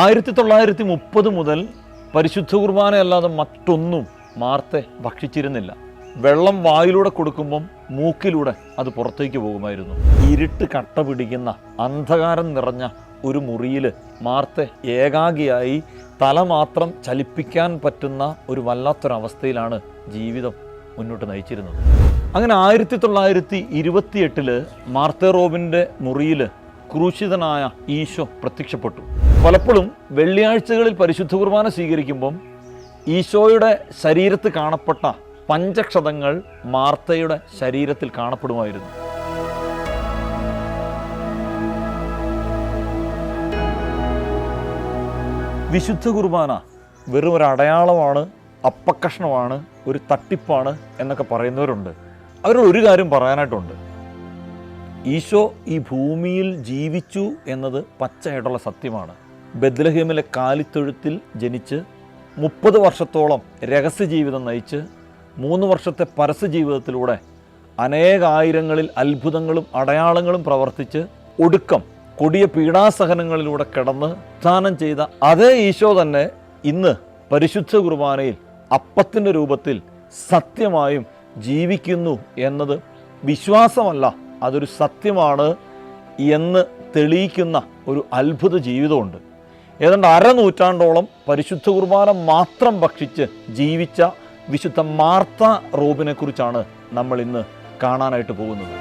ആയിരത്തി തൊള്ളായിരത്തി മുപ്പത് മുതൽ പരിശുദ്ധ കുർബാന അല്ലാതെ മറ്റൊന്നും മാർത്തെ ഭക്ഷിച്ചിരുന്നില്ല. വെള്ളം വായിലൂടെ കൊടുക്കുമ്പം മൂക്കിലൂടെ അത് പുറത്തേക്ക് പോകുമായിരുന്നു. ഇരുട്ട് കട്ട പിടിക്കുന്ന അന്ധകാരം നിറഞ്ഞ ഒരു മുറിയിൽ മാർത്തെ ഏകാഗിയായി തല മാത്രം ചലിപ്പിക്കാൻ പറ്റുന്ന ഒരു വല്ലാത്തൊരവസ്ഥയിലാണ് ജീവിതം മുന്നോട്ട് നയിച്ചിരുന്നത്. അങ്ങനെ ആയിരത്തി തൊള്ളായിരത്തി ഇരുപത്തിയെട്ടിൽ മാർത്തെ റോബിന്റെ മുറിയിൽ ക്രൂശിതനായ ഈശോ പ്രത്യക്ഷപ്പെട്ടു. പലപ്പോഴും വെള്ളിയാഴ്ചകളിൽ പരിശുദ്ധ കുർബാന സ്വീകരിക്കുമ്പം ഈശോയുടെ ശരീരത്ത് കാണപ്പെട്ട പഞ്ചക്ഷതങ്ങൾ മാർത്തയുടെ ശരീരത്തിൽ കാണപ്പെടുമായിരുന്നു. വിശുദ്ധ കുർബാന വെറും ഒരു അടയാളമാണ് അപ്പക്കഷ്ണമാണ് ഒരു തട്ടിപ്പാണ് എന്നൊക്കെ പറയുന്നവരുണ്ട്. അവരോട് ഒരു കാര്യം പറയാനായിട്ടുണ്ട്. ഈശോ ഈ ഭൂമിയിൽ ജീവിച്ചു എന്നത് പച്ചയായിട്ടുള്ള സത്യമാണ്. ബദ്ലഹേമിലെ കാലിത്തൊഴുത്തിൽ ജനിച്ച് മുപ്പത് വർഷത്തോളം രഹസ്യ ജീവിതം നയിച്ച് മൂന്ന് വർഷത്തെ പരസ്യ ജീവിതത്തിലൂടെ അനേകായിരങ്ങളിൽ അത്ഭുതങ്ങളും അടയാളങ്ങളും പ്രവർത്തിച്ച് ഒടുക്കം കൊടിയ പീഡാസഹനങ്ങളിലൂടെ കിടന്ന് സ്ഥാനം ചെയ്ത അതേ ഈശോ തന്നെ ഇന്ന് പരിശുദ്ധ കുർബാനയിൽ അപ്പത്തിന്റെ രൂപത്തിൽ സത്യമായും ജീവിക്കുന്നു എന്നത് വിശ്വാസമല്ല. അതൊരു സത്യമാണ് എന്ന് തെളിയിക്കുന്ന ഒരു അത്ഭുത ജീവിതമുണ്ട്. ഏതാണ്ട് അരനൂറ്റാണ്ടോളം പരിശുദ്ധ കുർബാന മാത്രം ഭക്ഷിച്ച് ജീവിച്ച വിശുദ്ധ മാർത്ത റോബിനെ കുറിച്ചാണ് നമ്മൾ ഇന്ന് കാണാനായിട്ട് പോകുന്നത്.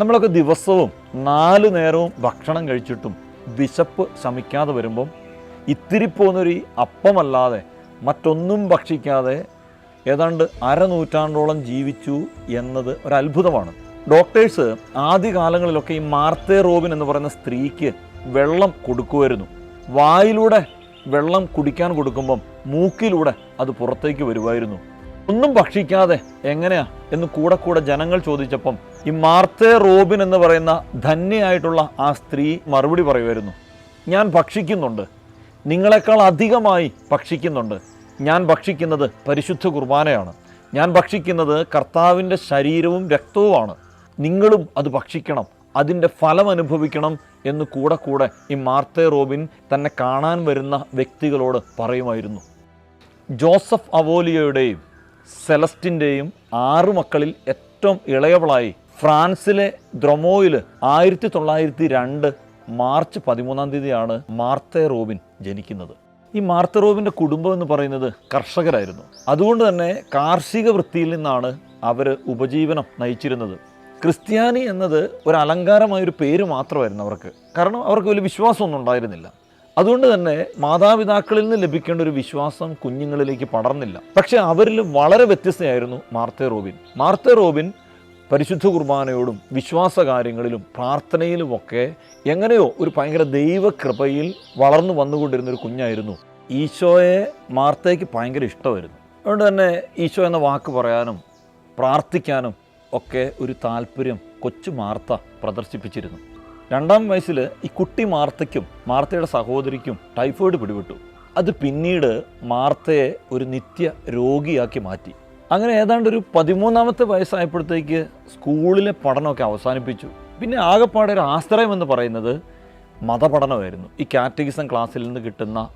നമ്മളൊക്കെ ദിവസവും നാല് നേരവും ഭക്ഷണം കഴിച്ചിട്ടും വിശപ്പ് ശമിക്കാതെ വരുമ്പം ഇത്തിരി പോകുന്നൊരു അപ്പമല്ലാതെ മറ്റൊന്നും ഭക്ഷിക്കാതെ ഏതാണ്ട് അരനൂറ്റാണ്ടോളം ജീവിച്ചു എന്നത് ഒരു അത്ഭുതമാണ്. ഡോക്ടേഴ്സ് ആദ്യകാലങ്ങളിലൊക്കെ ഈ മാർത്തേ റോബിൻ എന്ന് പറയുന്ന സ്ത്രീക്ക് വെള്ളം കൊടുക്കുമായിരുന്നു. വായിലൂടെ വെള്ളം കുടിക്കാൻ കൊടുക്കുമ്പം മൂക്കിലൂടെ അത് പുറത്തേക്ക് വരുമായിരുന്നു. ഒന്നും ഭക്ഷിക്കാതെ എങ്ങനെയാ എന്ന് കൂടെ കൂടെ ജനങ്ങൾ ചോദിച്ചപ്പം ഈ മാർത്തേ റോബിൻ എന്ന് പറയുന്ന ധന്യയായിട്ടുള്ള ആ സ്ത്രീ മറുപടി പറയുമായിരുന്നു. ഞാൻ ഭക്ഷിക്കുന്നുണ്ട്. നിങ്ങളെക്കാൾ അധികമായി ഭക്ഷിക്കുന്നുണ്ട്. ഞാൻ ഭക്ഷിക്കുന്നത് പരിശുദ്ധ കുർബാനയാണ്. ഞാൻ ഭക്ഷിക്കുന്നത് കർത്താവിന്റെ ശരീരവും രക്തവുമാണ്. നിങ്ങളും അത് ഭക്ഷിക്കണം അതിന്റെ ഫലം അനുഭവിക്കണം എന്ന് കൂടെ കൂടെ ഈ മാർത്തെ റോബിൻ തന്നെ കാണാൻ വരുന്ന വ്യക്തികളോട് പറയുമായിരുന്നു. ജോസഫ് അവോലിയയുടെയും സെലസ്റ്റിന്റെയും ആറു മക്കളിൽ ഏറ്റവും ഇളയവളായി ഫ്രാൻസിലെ ദ്രൊമോയിൽ ആയിരത്തി തൊള്ളായിരത്തി രണ്ട് മാർച്ച് പതിമൂന്നാം തീയതിയാണ് മാർത്തെ റോബിൻ ജനിക്കുന്നത്. ഈ മാർത്തെ റോബിന്റെ കുടുംബം എന്ന് പറയുന്നത് കർഷകരായിരുന്നു. അതുകൊണ്ട് തന്നെ കാർഷിക വൃത്തിയിൽ നിന്നാണ് അവർ ഉപജീവനം നയിച്ചിരുന്നത്. ക്രിസ്ത്യാനി എന്നത് ഒരു അലങ്കാരമായ ഒരു പേര് മാത്രമായിരുന്നു അവർക്ക്. കാരണം അവർക്ക് വലിയ വിശ്വാസമൊന്നും ഉണ്ടായിരുന്നില്ല. അതുകൊണ്ട് തന്നെ മാതാപിതാക്കളിൽ നിന്ന് ലഭിക്കേണ്ട ഒരു വിശ്വാസം കുഞ്ഞുങ്ങളിലേക്ക് പടർന്നില്ല. പക്ഷേ അവരിൽ വളരെ വ്യത്യസ്തയായിരുന്നു മാർത്തെ റോബിൻ. മാർത്തെ റോബിൻ പരിശുദ്ധ കുർബാനയോടും വിശ്വാസ കാര്യങ്ങളിലും പ്രാർത്ഥനയിലുമൊക്കെ എങ്ങനെയോ ഒരു ഭയങ്കര ദൈവകൃപയിൽ വളർന്നു വന്നുകൊണ്ടിരുന്ന ഒരു കുഞ്ഞായിരുന്നു. ഈശോയെ മാർത്തേക്ക് ഭയങ്കര ഇഷ്ടമായിരുന്നു. അതുകൊണ്ട് തന്നെ ഈശോ എന്ന വാക്ക് പറയാനും പ്രാർത്ഥിക്കാനും ഒക്കെ ഒരു താല്പര്യം കൊച്ചു മാർത്ത പ്രദർശിപ്പിച്ചിരുന്നു. രണ്ടാം വയസ്സിൽ ഈ കുട്ടി മാർത്തയ്ക്കും മാർത്തയുടെ സഹോദരിക്കും ടൈഫോയിഡ് പിടിപെട്ടു. അത് പിന്നീട് മാർത്തയെ ഒരു നിത്യ രോഗിയാക്കി മാറ്റി. അങ്ങനെ ഏതാണ്ട് ഒരു പതിമൂന്നാമത്തെ വയസ്സായപ്പോഴത്തേക്ക് സ്കൂളിലെ പഠനമൊക്കെ അവസാനിപ്പിച്ചു. പിന്നെ ആകെപ്പാടെ ഒരു ആശ്രയം എന്ന് പറയുന്നത് മതപഠനമായിരുന്നു. ഈ കാറ്റഗിസം ക്ലാസ്സിൽ നിന്ന് കിട്ടുന്ന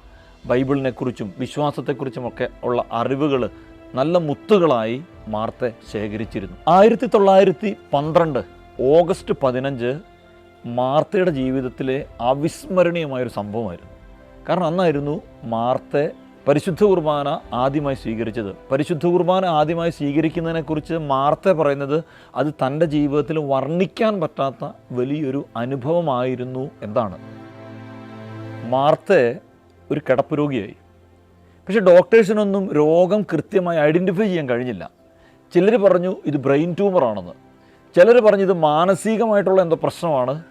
ബൈബിളിനെക്കുറിച്ചും വിശ്വാസത്തെക്കുറിച്ചുമൊക്കെ ഉള്ള അറിവുകൾ നല്ല മുത്തുകളായി മാർത്തെ ശേഖരിച്ചിരുന്നു. ആയിരത്തി തൊള്ളായിരത്തി പന്ത്രണ്ട് ഓഗസ്റ്റ് പതിനഞ്ച് മാർത്തയുടെ ജീവിതത്തിലെ അവിസ്മരണീയമായൊരു സംഭവമായിരുന്നു. കാരണം അന്നായിരുന്നു മാർത്തെ പരിശുദ്ധ കുർബാന ആദ്യമായി സ്വീകരിച്ചത്. പരിശുദ്ധ കുർബാന ആദ്യമായി സ്വീകരിക്കുന്നതിനെക്കുറിച്ച് മാർത്ത പറയുന്നത് അത് തന്റെ ജീവിതത്തിൽ വർണിക്കാൻ പറ്റാത്ത വലിയൊരു അനുഭവമായിരുന്നു എന്താണ് മാർത്തെ ഒരു കിടപ്പ് രോഗിയായി പക്ഷേ ഡോക്ടേഴ്സിനൊന്നും രോഗം കൃത്യമായി ഐഡന്റിഫൈ ചെയ്യാൻ കഴിഞ്ഞില്ല. ചിലർ പറഞ്ഞു ഇത് ബ്രെയിൻ ട്യൂമറാണെന്ന്. ചിലർ പറഞ്ഞു ഇത് മാനസികമായിട്ടുള്ള എന്തോ പ്രശ്നമാണ്.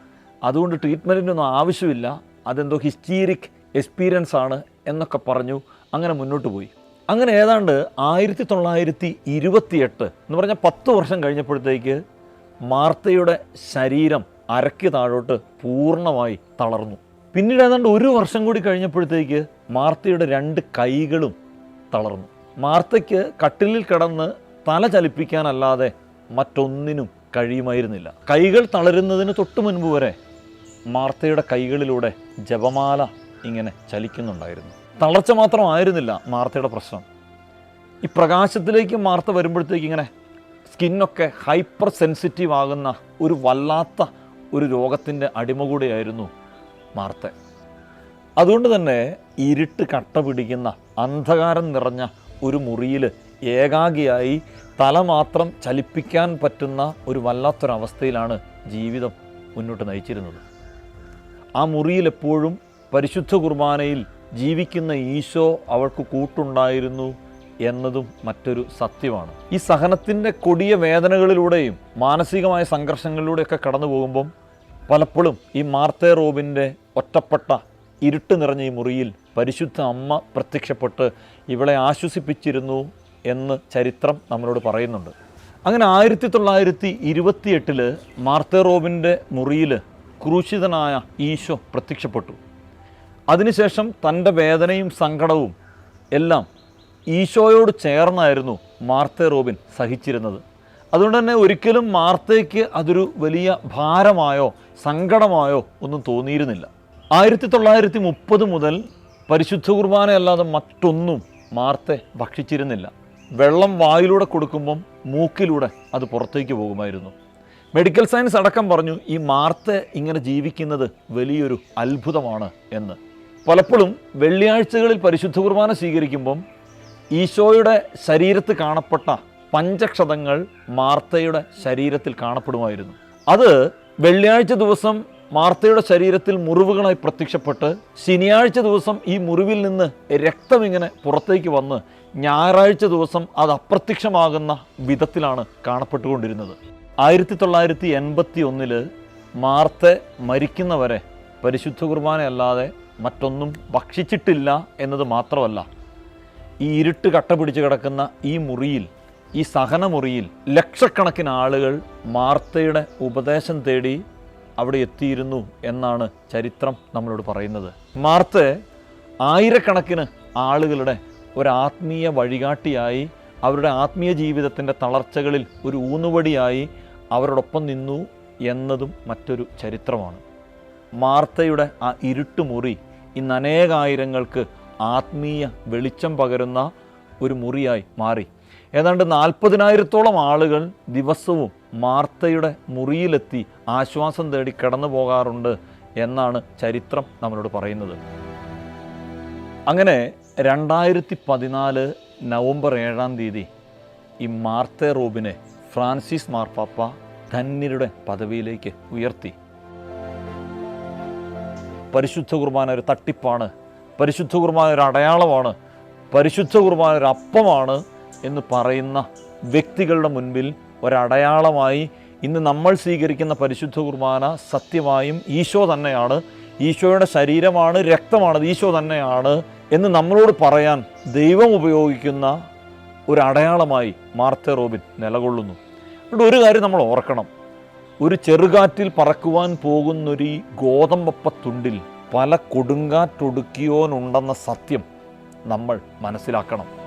അതുകൊണ്ട് ട്രീറ്റ്മെന്റിനൊന്നും ആവശ്യമില്ല. അതെന്തോ ഹിസ്റ്റീരിക് എക്സ്പീരിയൻസ് ആണ് എന്നൊക്കെ പറഞ്ഞു അങ്ങനെ മുന്നോട്ട് പോയി. അങ്ങനെ ഏതാണ്ട് ആയിരത്തി തൊള്ളായിരത്തി ഇരുപത്തിയെട്ട് എന്ന് പറഞ്ഞാൽ പത്ത് വർഷം കഴിഞ്ഞപ്പോഴത്തേക്ക് മാർത്തയുടെ ശരീരം അരയ്ക്ക് താഴോട്ട് പൂർണമായി തളർന്നു. പിന്നീട് ഏതാണ്ട് ഒരു വർഷം കൂടി കഴിഞ്ഞപ്പോഴത്തേക്ക് മാർത്തയുടെ രണ്ട് കൈകളും തളർന്നു. മാർത്തയ്ക്ക് കട്ടിലിൽ കിടന്ന് തല ചലിപ്പിക്കാനല്ലാതെ മറ്റൊന്നിനും കഴിയുമായിരുന്നില്ല. കൈകൾ തളരുന്നതിന് തൊട്ടു മുൻപ് വരെ മാർത്തയുടെ കൈകളിലൂടെ ജപമാല ഇങ്ങനെ ചലിക്കുന്നുണ്ടായിരുന്നു. തളർച്ച മാത്രമായിരുന്നില്ല മാർത്തയുടെ പ്രശ്നം. ഈ പ്രകാശത്തിലേക്ക് മാർത്ത വരുമ്പോഴത്തേക്ക് ഇങ്ങനെ സ്കിന്നൊക്കെ ഹൈപ്പർ സെൻസിറ്റീവ് ആകുന്ന ഒരു വല്ലാത്ത ഒരു രോഗത്തിന്റെ അടിമ കൂടിയായിരുന്നു മാർത്ത അതുകൊണ്ട് തന്നെ ഇരുട്ട് കട്ട പിടിക്കുന്ന അന്ധകാരം നിറഞ്ഞ ഒരു മുറിയിൽ ഏകാഗിയായി തല മാത്രം ചലിപ്പിക്കാൻ പറ്റുന്ന ഒരു വല്ലാത്തൊരവസ്ഥയിലാണ് ജീവിതം മുന്നോട്ട് നയിച്ചിരുന്നത്. ആ മുറിയിൽ എപ്പോഴും പരിശുദ്ധ കുർബാനയിൽ ജീവിക്കുന്ന ഈശോ അവൾക്ക് കൂട്ടുണ്ടായിരുന്നു എന്നതും മറ്റൊരു സത്യമാണ്. ഈ സഹനത്തിന്റെ കൊടിയ വേദനകളിലൂടെയും മാനസികമായ സംഘർഷങ്ങളിലൂടെയൊക്കെ കടന്നു പോകുമ്പം പലപ്പോഴും ഈ മാർത്തേ റോബിന്റെ ഒറ്റപ്പെട്ട ഇരുട്ട് നിറഞ്ഞ ഈ മുറിയിൽ പരിശുദ്ധ അമ്മ പ്രത്യക്ഷപ്പെട്ട് ഇവളെ ആശ്വസിപ്പിച്ചിരുന്നു എന്ന് ചരിത്രം നമ്മളോട് പറയുന്നുണ്ട്. അങ്ങനെ ആയിരത്തി തൊള്ളായിരത്തി ഇരുപത്തിയെട്ടിൽ മാർത്തേ റോബിന്റെ മുറിയിൽ ക്രൂശിതനായ ഈശോ പ്രത്യക്ഷപ്പെട്ടു. അതിനുശേഷം തന്റെ വേദനയും സങ്കടവും എല്ലാം ഈശോയോട് ചേർന്നായിരുന്നു മാർത്തെ റോബിൻ സഹിച്ചിരുന്നത്. അതുകൊണ്ട് തന്നെ ഒരിക്കലും മാർത്തയ്ക്ക് അതൊരു വലിയ ഭാരമായോ സങ്കടമായോ ഒന്നും തോന്നിയിരുന്നില്ല. ആയിരത്തി തൊള്ളായിരത്തി മുപ്പത് മുതൽ പരിശുദ്ധ കുർബാന അല്ലാതെ മറ്റൊന്നും മാർത്തെ ഭക്ഷിച്ചിരുന്നില്ല. വെള്ളം വായിലൂടെ കൊടുക്കുമ്പം മൂക്കിലൂടെ അത് പുറത്തേക്ക് പോകുമായിരുന്നു. മെഡിക്കൽ സയൻസ് അടക്കം പറഞ്ഞു ഈ മാർത്തെ ഇങ്ങനെ ജീവിക്കുന്നത് വലിയൊരു അത്ഭുതമാണ് എന്ന്. പലപ്പോഴും വെള്ളിയാഴ്ചകളിൽ പരിശുദ്ധ കുർബാന സ്വീകരിക്കുമ്പം ഈശോയുടെ ശരീരത്ത് കാണപ്പെട്ട പഞ്ചക്ഷതങ്ങൾ മാർത്തയുടെ ശരീരത്തിൽ കാണപ്പെടുമായിരുന്നു. അത് വെള്ളിയാഴ്ച ദിവസം മാർത്തയുടെ ശരീരത്തിൽ മുറിവുകളായി പ്രത്യക്ഷപ്പെട്ട് ശനിയാഴ്ച ദിവസം ഈ മുറിവിൽ നിന്ന് രക്തം ഇങ്ങനെ പുറത്തേക്ക് വന്ന് ഞായറാഴ്ച ദിവസം അത് അപ്രത്യക്ഷമാകുന്ന വിധത്തിലാണ് കാണപ്പെട്ടുകൊണ്ടിരുന്നത്. ആയിരത്തി തൊള്ളായിരത്തി എൺപത്തി ഒന്നിൽ മാർത്തെ മരിക്കുന്നവരെ പരിശുദ്ധ കുർബാനയല്ലാതെ മറ്റൊന്നും ഭക്ഷിച്ചിട്ടില്ല എന്നത് മാത്രമല്ല ഈ ഇരുട്ട് കട്ട പിടിച്ച് കിടക്കുന്ന ഈ മുറിയിൽ ഈ സഹനമുറിയിൽ ലക്ഷക്കണക്കിന് ആളുകൾ മാർത്തയുടെ ഉപദേശം തേടി അവിടെ എത്തിയിരുന്നു എന്നാണ് ചരിത്രം നമ്മളോട് പറയുന്നത്. മാർത്ത് ആയിരക്കണക്കിന് ആളുകളുടെ ഒരു ആത്മീയ വഴികാട്ടിയായി അവരുടെ ആത്മീയ ജീവിതത്തിന്റെ തളർച്ചകളിൽ ഒരു ഊന്നുവടിയായി അവരോടൊപ്പം നിന്നു എന്നതും മറ്റൊരു ചരിത്രമാണ്. മാർത്തയുടെ ആ ഇരുട്ടുമുറി ഇന്ന് അനേകായിരങ്ങൾക്ക് ആത്മീയ വെളിച്ചം പകരുന്ന ഒരു മുറിയായി മാറി. ഏതാണ്ട് നാൽപ്പതിനായിരത്തോളം ആളുകൾ ദിവസവും മാർത്തയുടെ മുറിയിലെത്തി ആശ്വാസം തേടി കടന്നു പോകാറുണ്ട് എന്നാണ് ചരിത്രം നമ്മളോട് പറയുന്നത്. അങ്ങനെ രണ്ടായിരത്തി പതിനാല് നവംബർ ഏഴാം തീയതി ഈ മാർത്തെ റോബിനെ ഫ്രാൻസിസ് മാർപ്പാപ്പ ധന്യരുടെ പദവിയിലേക്ക് ഉയർത്തി. പരിശുദ്ധ കുർബാന ഒരു തട്ടിപ്പാണ് പരിശുദ്ധ കുർബാന ഒരു അടയാളമാണ് പരിശുദ്ധ കുർബാന ഒരു അപ്പമാണ് എന്ന് പറയുന്ന വ്യക്തികളുടെ മുൻപിൽ ഒരടയാളമായി ഇന്ന് നമ്മൾ സ്വീകരിക്കുന്ന പരിശുദ്ധ കുർബാന സത്യമായും ഈശോ തന്നെയാണ്. ഈശോയുടെ ശരീരമാണ് രക്തമാണ് ഈശോ തന്നെയാണ് എന്ന് നമ്മളോട് പറയാൻ ദൈവം ഉപയോഗിക്കുന്ന ഒരു അടയാളമായി മാർത്തെ റോബിൻ നിലകൊള്ളുന്നു. ഇവിടെ ഒരു കാര്യം നമ്മൾ ഓർക്കണം. ഒരു ചെറുകാറ്റിൽ പറക്കുവാൻ പോകുന്നൊരു ഗോതമ്പപ്പത്തുണ്ടിൽ പല കൊടുങ്കാറ്റൊടുക്കിയോനുണ്ടെന്ന സത്യം നമ്മൾ മനസ്സിലാക്കണം.